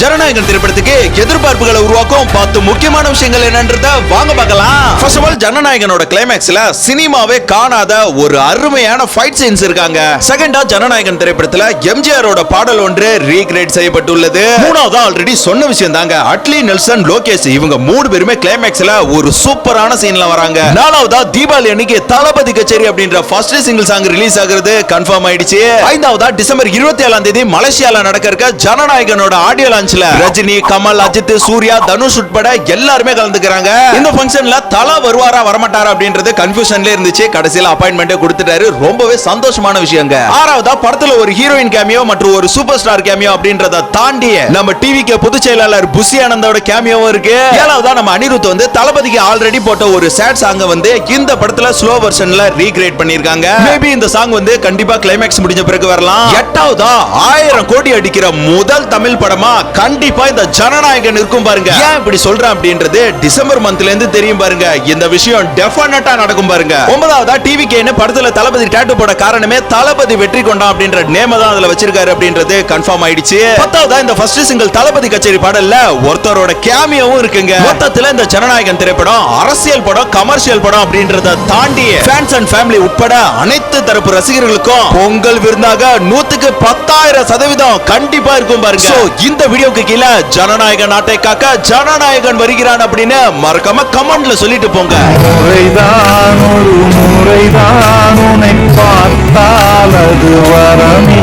ஜனநாயகன் திரைப்படத்துக்கு எதிர்பார்ப்புகளை உருவாக்கும் பத்து முக்கியமான விஷயங்கள் என்னன்றத வாங்க பார்க்கலாம். ஃபர்ஸ்ட் ஆஃப் ஆல் ஜனநாயகனோட கிளைமேக்ஸ்ல சினிமாவே காணாத ஒரு அருமையான ஃபைட் சீன்ஸ் இருக்காங்க. செகண்டா ஜனநாயகன் திரைப்படத்துல எம்ஜிஆரோட பாடல் ஒன்று ரீக்ரியேட் செய்யப்பட்டுள்ளது. மூணாவது ஆல்ரெடி சொன்ன விஷயம் தாங்க. அட்லி நெல்சன் லோகேஷ் இவங்க மூணு பேருமே கிளைமேக்ஸ்ல ஒரு சூப்பரான சீன்ல வராங்க. நாலாவதா தீபாவளி அன்னைக்கு தளபதி கச்சேரி அப்படின்ற ஃபர்ஸ்ட் சிங்கிள் சாங் ரிலீஸ் ஆகுறது கன்ஃபார்ம் ஆயிடுச்சு. ஐந்தாவதா டிசம்பர் இருபத்தி ஏழாம் தேதி மலேசியால நடக்க இருக்க ஜனநாயகனோட ஆடியோ லான்ச்ல ரஜினி கமல் அஜித் சூர்யா தனுஷ் உட்பட எல்லாருமே கலந்துக்கிறாங்க. இந்த ஃபங்க்ஷன்ல தலா வருவாரா வரமாட்டாரா அப்படின்றது கன்ஃபியூஷன்ல இருந்துச்சு. கடைசியில அப்பாயின்மெண்ட் கொடுத்துட்டாரு. ரொம்பவே சந்தோஷமான விஷயங்க. ஆறாவதா படத்துல ஒரு ஹீரோயின் கேமியோ மற்றும் ஒரு சூப்பர் ஸ்டார் கேமியோ அப்படின்றத தாண்டி நம்ம டிவிக்கு பொதுச் செயலாளர் புஷி ஆனந்தோட கேமியோவும் இருக்கு. ஏழாவதா நம்ம அனிருத் வந்து தளபதிக்கு ஆல்ரெடி போட்ட ஒரு சேட் சாங்க வந்து இந்த படத்துல ஸ்லோ வெர்ஷன்ல ரீக்ரியேட் பண்ணிருக்காங்க மேபி இந்த சாங் வந்து கண்டிப்பா கிளைமேக்ஸ் முடிஞ்ச பிறகு வரலாம். எட்டாவதா ஆயிரம் கோடி அடிக்கிற முதல் தமிழ் படமா கண்டிப்பா இந்த ஜனநாயகன் இருக்கும் பாருங்க. ஏன் இப்படி சொல்றேன் அப்படின்றது டிசம்பர் மந்த்ல இருந்து தெரியும் பாருங்க. இந்த விஷயம் டெஃபினட்டா நடக்கும் பாருங்க. ஒன்பதாவதா டிவி கேன்னு படத்துல தளபதி டேட்டு போட காரணமே தளபதி வெற்றி கொண்டான் அப்படின்ற நேம தான் அதுல வச்சிருக்காரு அப்படின்றது கன்ஃபார்ம் ஆயிடுச்சு. பத்தாவதா இந்த ஃபர்ஸ்ட் சிங்கிள் தளபதி கச்சேரி பாடல்ல ஒருத்தரோட கேமியாவும் இருக்குங்க. மொத்தத்துல இந்த ஜனநாயகன் திரைப்படம் அரசியல் படம் கமர்ஷியல் படம் அப்படின்றத தாண்டி ஃபேன்ஸ் அண்ட் ஃபேமிலி உட்பட அனைத்து தரப்பு ரசிகர்களுக்கும் பொங்கல் விருந்தாக நூத்துக்கு பத்தாயிரம் சதவீதம் கண்டிப்பா இருக்கும் பாருங்க. இந்த வீடியோக்கு கீழே ஜனநாயக நாட்டை காக்க ஜனநாயகன் வருகிறான் அப்படின்னு மறக்காம கமெண்ட்ல சொல்லிட்டு போங்க. முறைதான் ஒரு முறைதான் உன்னை பார்த்தால் அது வரமே